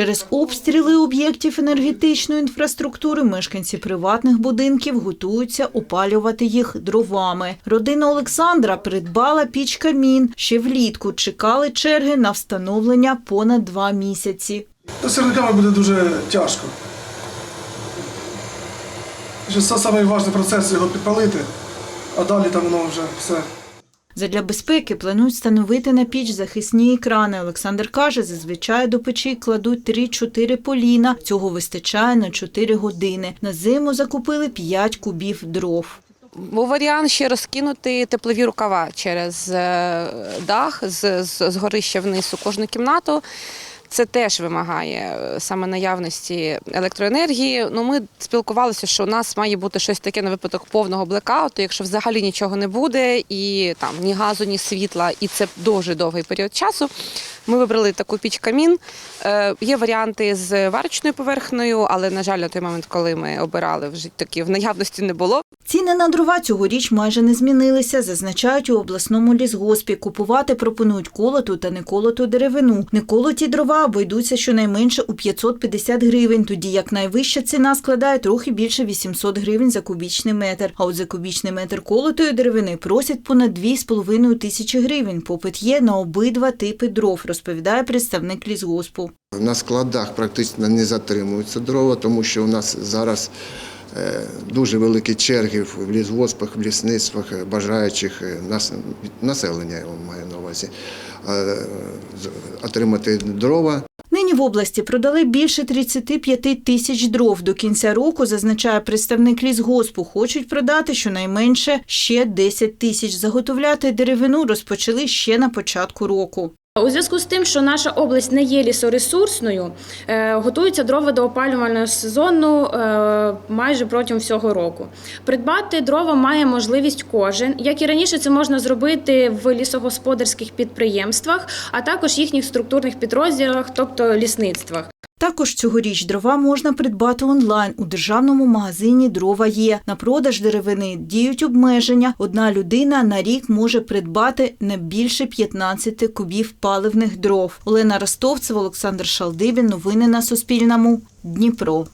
Через обстріли об'єктів енергетичної інфраструктури мешканці приватних будинків готуються опалювати їх дровами. Родина Олександра придбала піч камін. Ще влітку чекали черги на встановлення понад два місяці. Сірниками буде дуже тяжко. Це самий важливий процес його підпалити, а далі там воно вже все. Задля безпеки планують встановити на піч захисні екрани. Олександр каже, зазвичай до печі кладуть 3-4 поліна. Цього вистачає на 4 години. На зиму закупили 5 кубів дров. Був варіант ще розкинути теплові рукава через е, дах з, з, з горища вниз у кожну кімнату. Це теж вимагає е, саме наявності електроенергії. Ну, ми спілкувалися, що у нас має бути щось таке на випадок повного блекауту, якщо взагалі нічого не буде, і там ні газу, ні світла, і це дуже довгий період часу. Ми вибрали таку піч камін. Е, є варіанти з варочною поверхнею, але на жаль, на той момент, коли ми обирали, вже такі в наявності не було. Ціни на дрова цьогоріч майже не змінилися, зазначають у обласному лісгоспі. Купувати пропонують колоту та неколоту деревину. Неколоті дрова обійдуться щонайменше у 550 гривень, тоді як найвища ціна складає трохи більше 800 гривень за кубічний метр. А от за кубічний метр колотої деревини просять понад 2,5 тисячі гривень. Попит є на обидва типи дров, розповідає представник лісгоспу. На складах практично не затримуються дрова, тому що у нас зараз дуже великі черги в лісгоспах, в лісництвах е, бажаючих е, нас, населення, маю на увазі, е, отримати дрова. Нині в області продали більше 35 тисяч дров. До кінця року, зазначає представник лісгоспу, хочуть продати щонайменше ще 10 тисяч. Заготовляти деревину розпочали ще на початку року. У зв'язку з тим, що наша область не є лісоресурсною, е, готуються дрова до опалювального сезону е, майже протягом всього року. Придбати дрова має можливість кожен. Як і раніше, це можна зробити в лісогосподарських підприємствах, а також їхніх структурних підрозділах, тобто лісництвах. Також цьогоріч дрова можна придбати онлайн. У державному магазині дрова є. На продаж деревини діють обмеження. Одна людина на рік може придбати не більше 15 кубів паливних дров. Олена Ростовцева, Олександр Шалдивін. Новини на Суспільному. Дніпро.